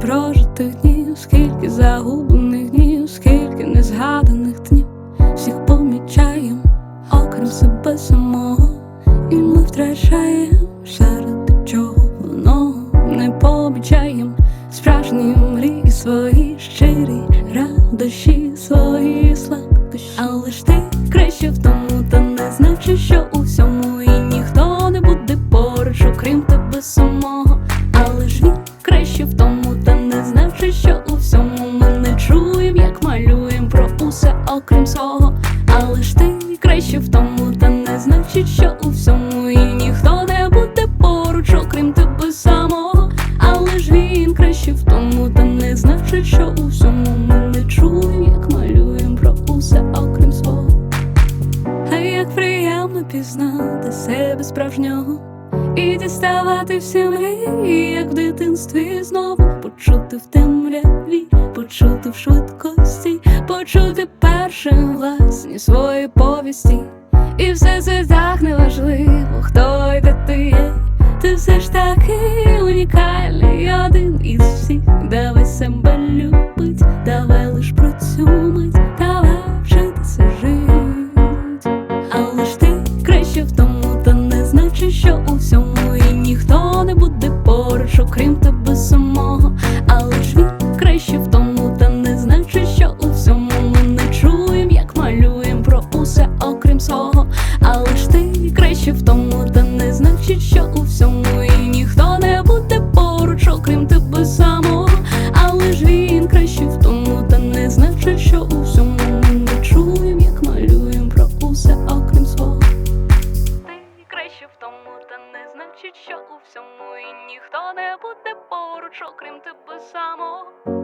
прожитих днів, скільки загублених днів, скільки незгаданих днів, всіх помічаєм, окрім себе самого, і ми втрачаєм серед чого воно не помічаєм справжні мрії свої щирі радощі свої слабкощі але ж ти краще в тому, та не знавши, що у всьому, і ніхто не буде поруч, окрім тебе самого. Але ж він краще в тому та не що у всьому ми не чуєм, як малюєм про усе окрім свого. Але ж ти краще в тому, та не значить, що у всьому і ніхто не буде поруч, окрім тебе самого. Але ж він краще в тому, та не значить, що у всьому ми не чуєм, як малюєм про усе окрім свого. А як приємно пізнати себе справжнього і діставати всі мрії, як в дитинстві знову швидкості, почути першим власні свої повісті. І все це так неважливо, хто й де ти є. Ти все ж таки унікальний один із всіх. Давай себе любить, давай лиш про цю мить, давай вчитися жить. Але ж ти краще в тому, та не значить, що у всьому і ніхто не буде поруч, окрім тебе всьому і ніхто не буде поруч, окрім тебе самого. Але ж він краще в тому, та не значить, що у всьому не чуєм, як малюєм про усе окрім свого. Ти краще в тому, та не значить, що у всьому і ніхто не буде поруч, окрім тебе самого.